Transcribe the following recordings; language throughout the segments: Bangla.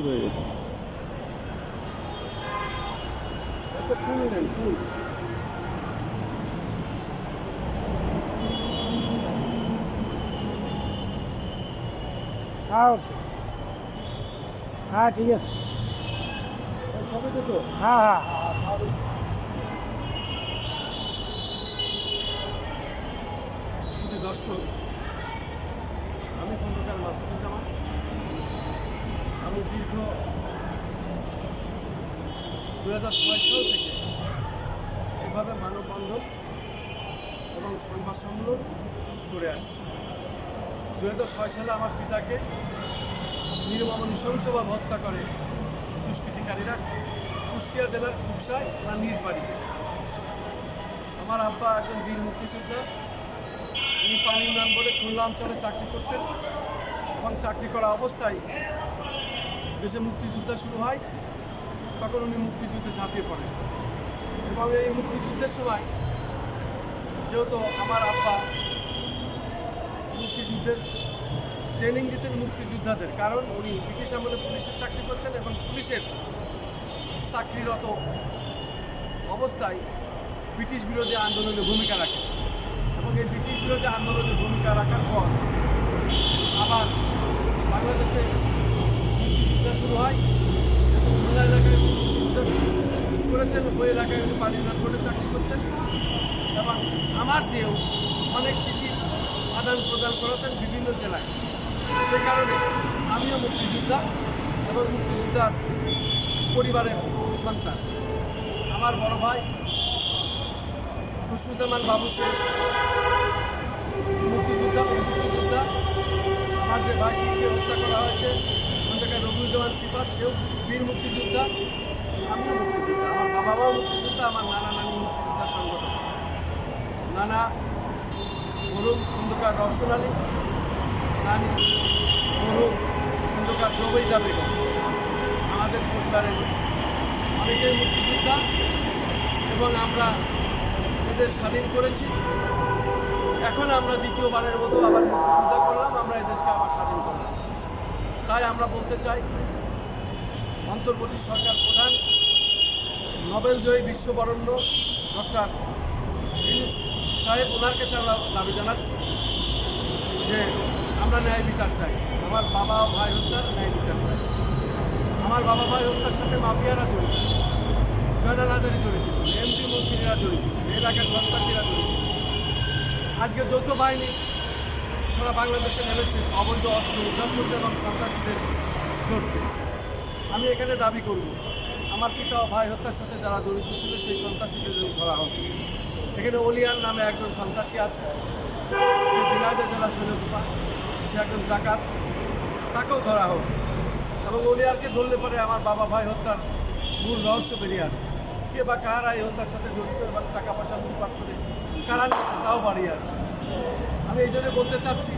শুরু হয়ে গেছে। হ্যাঁ হ্যাঁ ঠিক আছে। হ্যাঁ হ্যাঁ শুধু দর্শক আমি খন্দকার মাসুদুজ্জামান আমি দীর্ঘ দু হাজার ছয় সাল থেকে এভাবে মানববন্ধন এবং সংবাদ সম্মেলন করে আসছি। দু হাজার ছয় সালে আমার পিতাকে নির্মম নৃশংসভাবে হত্যা করে দুষ্কৃতিকারীরা কুষ্টিয়া জেলার কুকসায় তার নিজ বাড়িতে। আমার আব্বা একজন বীর মুক্তিযোদ্ধা। উনি পানি উন্নয়ন বোর্ডে খুলনা অঞ্চলে চাকরি করতেন এবং চাকরি করা অবস্থায় দেশে মুক্তিযুদ্ধ শুরু হয়, তখন উনি মুক্তিযুদ্ধে ঝাঁপিয়ে পড়েন। এবং এই মুক্তিযুদ্ধের সময় যেহেতু আমার আব্বা মুক্তিযুদ্ধের ট্রেনিং দিতেন মুক্তিযোদ্ধাদের, কারণ উনি ব্রিটিশ আমলে পুলিশের চাকরি করতেন এবং পুলিশের চাকরিরত অবস্থায় ব্রিটিশ বিরোধী আন্দোলনে ভূমিকা রাখেন। এবং এই ব্রিটিশ বিরোধী আন্দোলনে ভূমিকা রাখার পর আবার বাংলাদেশে মুক্তিযুদ্ধ শুরু হয়। খুলনা এলাকায় করেছেন, ওই এলাকায় উনি পার্লিমেন্ট বোর্ডে চাকরি করতেন। এবং আমার দিয়েও অনেক চিঠি আদান প্রদান করাতেন বিভিন্ন জেলায়। সে কারণে আমিও মুক্তিযোদ্ধা এবং মুক্তিযোদ্ধার পরিবারের সন্তান। আমার বড় ভাই খুশরুজ্জামান বাবু, সে মুক্তিযোদ্ধা মুক্তিযোদ্ধা আমার যে ভাইকে হত্যা করা হয়েছে খন্দকার সিপার সেও বীর মুক্তিযোদ্ধা, আমিও মুক্তিযোদ্ধা, আমার বাবা বাবাও মুক্তিযোদ্ধা, আমার নানা নানি মুক্তিযোদ্ধা সংগঠন নানা মরুম খন্দকার রওশন আলী, নানি মরুম খন্দকার জবৈদা বেগম। আমাদের পরিবারের অনেকেই মুক্তিযোদ্ধা এবং আমরা এদের স্বাধীন করেছি। এখন আমরা দ্বিতীয়বারের মতো আবার মুক্তিযোদ্ধা করলাম, আমরা এই দেশকে আবার স্বাধীন করলাম। তাই আমরা বলতে চাই, অন্তর্বর্তী সরকার প্রধান নোবেল জয়ী বিশ্ববরণ্য ডক্টর ইউনুস সাহেব ওনার কাছে আমরা দাবি জানাচ্ছি যে আমরা ন্যায় বিচার চাই। আমার বাবা ভাই হত্যার ন্যায় বিচার চাই। আমার বাবা ভাই হত্যার সাথে মাফিয়ারা জড়িত ছিল জয়নাল হাজারি জড়িত ছিল এমপি মন্ত্রীরা জড়িত ছিল, এলাকার সন্ত্রাসীরা জড়িত ছিল। আজকে যৌথ বাহিনী সারা বাংলাদেশে নেমেছে অবৈধ অস্ত্র উদ্ধার করতে এবং সন্ত্রাসীদের ধরতে। আমি এখানে দাবি করব, আমার পিতা ও ভাই হত্যার সাথে যারা জড়িত ছিল সেই সন্ত্রাসীদের ধরা হবে এখানে অলিয়ান নামে একজন সন্ত্রাসী আছে, সে ঝিনাইদহ জেলা শৈলকুপা সে একজন ডাকাত, তাকেও ধরা হোক। এবং অলিয়ারকে ধরলে পরে আমার বাবা ভাই হত্যার মূল রহস্য বেরিয়ে আসবে। কে বা কারা এই হত্যার সাথে জড়িত এবং টাকা পয়সা লুটপাট করে কারা তাও বাড়িয়ে আসবে। আমি এই জন্য বলতে চাচ্ছি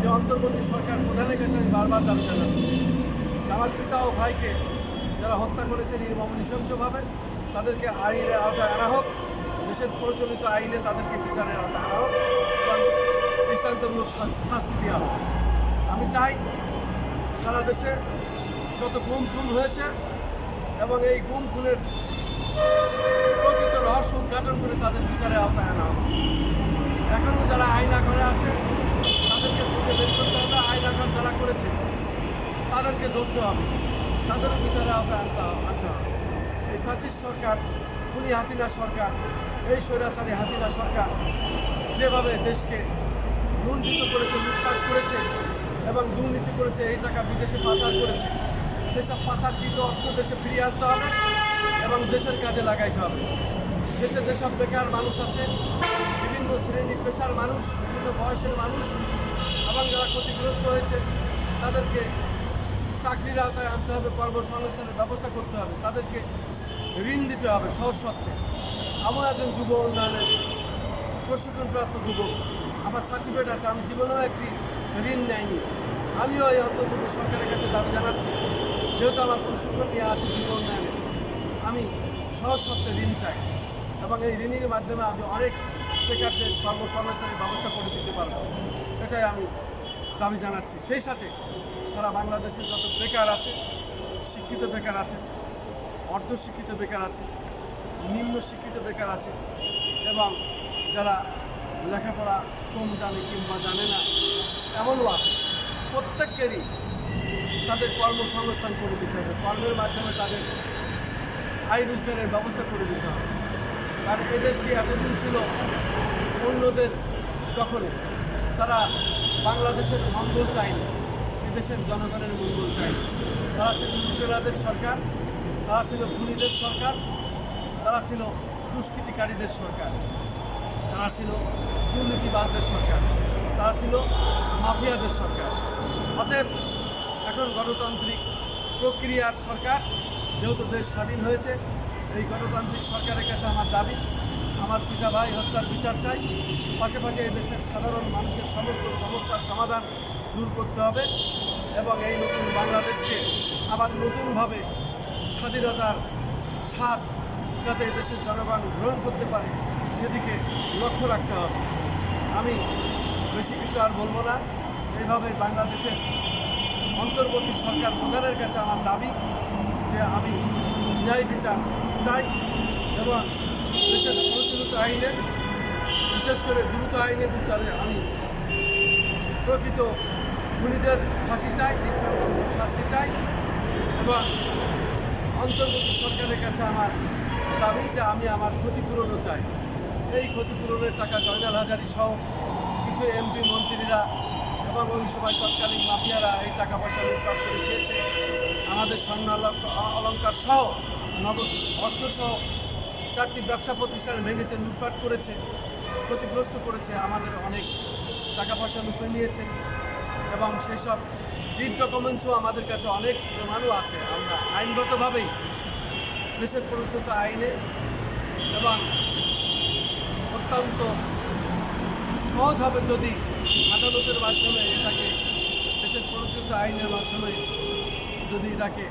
যে অন্তর্বর্তী সরকার প্রধানের কাছে আমি বারবার দাবি জানাচ্ছি। আমার পিতা ও ভাইকে যারা হত্যা করেছে নির্মম নৃশংসভাবে, তাদেরকে আইনের আওতায় আনা হোক দেশের প্রচলিত আইনে তাদেরকে বিচারের আওতায় আনা হোক এবং দৃষ্টান্তমূলক শাস্তি দেওয়া হোক। আমি চাই সারা দেশে যত গুম খুন হয়েছে এবং এই গুম খুনের প্রকৃত রহস্য উদ্ঘাটন করে তাদের বিচারের আওতায় আনা হবে এখনও যারা আয়না ঘরে আছে, তাদেরকে খুঁজে বের করতে হবে। আয়না ঘর যারা করেছে, তাদেরকে ধরতে হবে। তাদেরও বিচারে আওতায় আনতে আনতে হবে। এই ফাসিস্ট সরকার, খুনি হাসিনা সরকার, এই স্বৈরাচারী হাসিনা সরকার যেভাবে দেশকে লুণ্ঠিত করেছে, লুটপাট করেছে এবং দুর্নীতি করেছে, এই টাকা বিদেশে পাচার করেছে, সেসব পাচারকৃত অর্থ দেশে ফিরিয়ে আনতে হবে এবং দেশের কাজে লাগাইতে হবে। দেশে যেসব বেকার মানুষ আছে বিভিন্ন শ্রেণি পেশার মানুষ, বিভিন্ন বয়সের মানুষ এবং যারা ক্ষতিগ্রস্ত হয়েছে, তাদেরকে চাকরির আওতায় আনতে হবে, কর্মসংস্থানের ব্যবস্থা করতে হবে, তাদেরকে ঋণ দিতে হবে সহজ শর্তে আমার একজন যুব উন্নয়নের প্রশিক্ষণপ্রাপ্ত যুবক, আমার সার্টিফিকেট আছে, আমি জীবনেও একটি ঋণ নেয়নি আমিও এই অন্তর্বর্তী সরকারের কাছে দাবি জানাচ্ছি, যেহেতু আমার প্রশিক্ষণ নিয়ে আছে যুব উন্নয়নে, আমি সহজ সত্ত্বে ঋণ চাই এবং এই ঋণের মাধ্যমে আমি অনেক কর্মসংস্থানের ব্যবস্থা করে দিতে পারব, এটাই আমি দাবি জানাচ্ছি। সেই সাথে সারা বাংলাদেশে যত বেকার আছে, শিক্ষিত বেকার আছে, অর্ধশিক্ষিত বেকার আছে, নিম্ন শিক্ষিত বেকার আছে, এবং যারা লেখাপড়া কম জানে কিংবা জানে না, এমনও আছে। প্রত্যেকেরই তাদের কর্মসংস্থান করে দিতে হবে। কর্মের মাধ্যমে তাদের আয় রোজগারের ব্যবস্থা করে দিতে হবে। আর এ দেশটি এতদিন ছিল অন্যদের দখলে তারা বাংলাদেশের মঙ্গল চায়নি, এদেশের জনগণের মঙ্গল চায়নি। তারা ছিল লুটেরাদের সরকার, তারা ছিল খুনিদের সরকার, তারা ছিল দুষ্কৃতিকারীদের সরকার, তারা ছিল দুর্নীতিবাজদের সরকার, তারা ছিল মাফিয়াদের সরকার। অতএব এখন গণতান্ত্রিক প্রক্রিয়ার সরকার, যেহেতু দেশ স্বাধীন হয়েছে এই গণতান্ত্রিক সরকারের কাছে আমার দাবি, আমার পিতা ভাই হত্যার বিচার চাই। পাশাপাশি দেশের সাধারণ মানুষের সমস্ত সমস্যার সমাধান দূর করতে হবে এবং এই নতুন বাংলাদেশকে আবার নতুনভাবে স্বাধীনতার স্বাদ যাতে দেশের জনগণ গ্রহণ করতে পারে, সেদিকে লক্ষ্য রাখতে হবে। আমি বেশি কিছু আর বলব না। এইভাবে বাংলাদেশের অন্তর্বর্তী সরকার প্রধানের কাছে আমার দাবি যে আমি ন্যায় বিচার চাই এবং দেশের প্রচলিত আইনে, বিশেষ করে দ্রুত আইনে বিচারে আমি প্রকৃত খুনিদের ফাঁসি চাই দৃষ্টান্তমূলক শাস্তি চাই এবং অন্তর্বর্তী সরকারের কাছে আমার দাবি যে আমি আমার ক্ষতিপূরণও চাই। এই ক্ষতিপূরণের টাকা জয়নাল হাজারি সহ কিছু এমপি, মন্ত্রীরা এবং ওই সময় তৎকালীন মাফিয়ারা এই টাকা পয়সা লুটপাট আমাদের স্বর্ণ অলঙ্ক- অলঙ্কার সহ নগদ অর্থ সহ চারটি ব্যবসা প্রতিষ্ঠান ভেঙেছে, লুটপাট করেছে, ক্ষতিগ্রস্ত করেছে আমাদের অনেক টাকা পয়সা লুটে নিয়েছে এবং সেই সব ডিড ডকুমেন্টসও আমাদের কাছে অনেক প্রমাণও আছে। আমরা আইনগতভাবেই দেশের প্রচলিত আইনে এবং অত্যন্ত সহজ হবে যদি আদালতের মাধ্যমে এটাকে দেশের প্রচলিত আইনের মাধ্যমে যদি এটাকে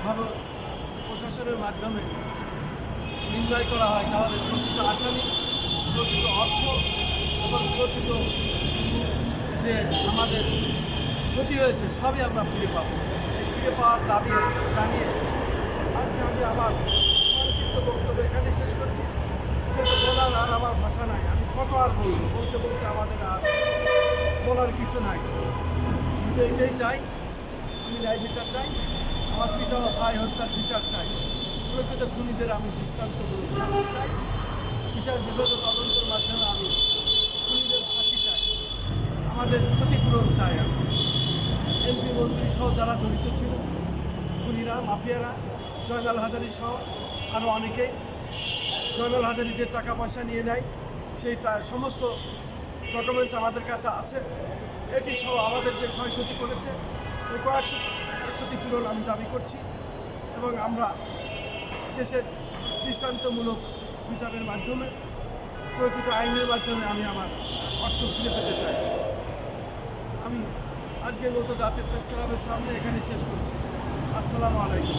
প্রকৃতভাবে প্রশাসনের মাধ্যমে নির্ণয় করা হয়, তাহলে প্রকৃত আসামি, প্রকৃত অর্থ এবং প্রকৃত যে আমাদের ক্ষতি হয়েছে, সবই আমরা ফিরে পাবো। ফিরে পাওয়ার দাবি জানিয়ে আজকে আমি আমার সংক্ষিপ্ত বক্তব্য এখানে শেষ করছি। যেহেতু বলার আর আমার ভাষা নাই, আমি কত আর বলব? বলতে বলতে আমাদের আর বলার কিছু নাই। শুধু এটাই চাই, আমি ন্যায় বিচার চাই। ভাই হত্যার বিচার চাই। প্রকৃত খুনিদের আমি দৃষ্টান্তমূলক শাস্তি চাই। বিচার বিগত তদন্তের মাধ্যমে আমি খুনিদের ফাঁসি চাই। আমাদের ক্ষতিপূরণ চাই আমি। এমপি মন্ত্রী সহ যারা জড়িত ছিল, খুনিরা, মাফিয়ারা, জয়নাল হাজারি সহ আরও অনেকেই জয়নাল হাজারি যে টাকা পয়সা নিয়ে নেয়, সেই সমস্ত ডকুমেন্টস আমাদের কাছে আছে। এটি সহ আমাদের যে ক্ষয়ক্ষতি করেছে কয়েকশো টাকার ক্ষতিপূরণ আমি দাবি করছি। এবং আমরা দেশের দৃষ্টান্তমূলক বিচারের মাধ্যমে, প্রকৃত আইনের মাধ্যমে আমি আমার অর্থ ফিরে পেতে চাই। আমি আজকের মতো জাতীয় প্রেস ক্লাবের সামনে এখানে শেষ করছি। আসসালামু আলাইকুম।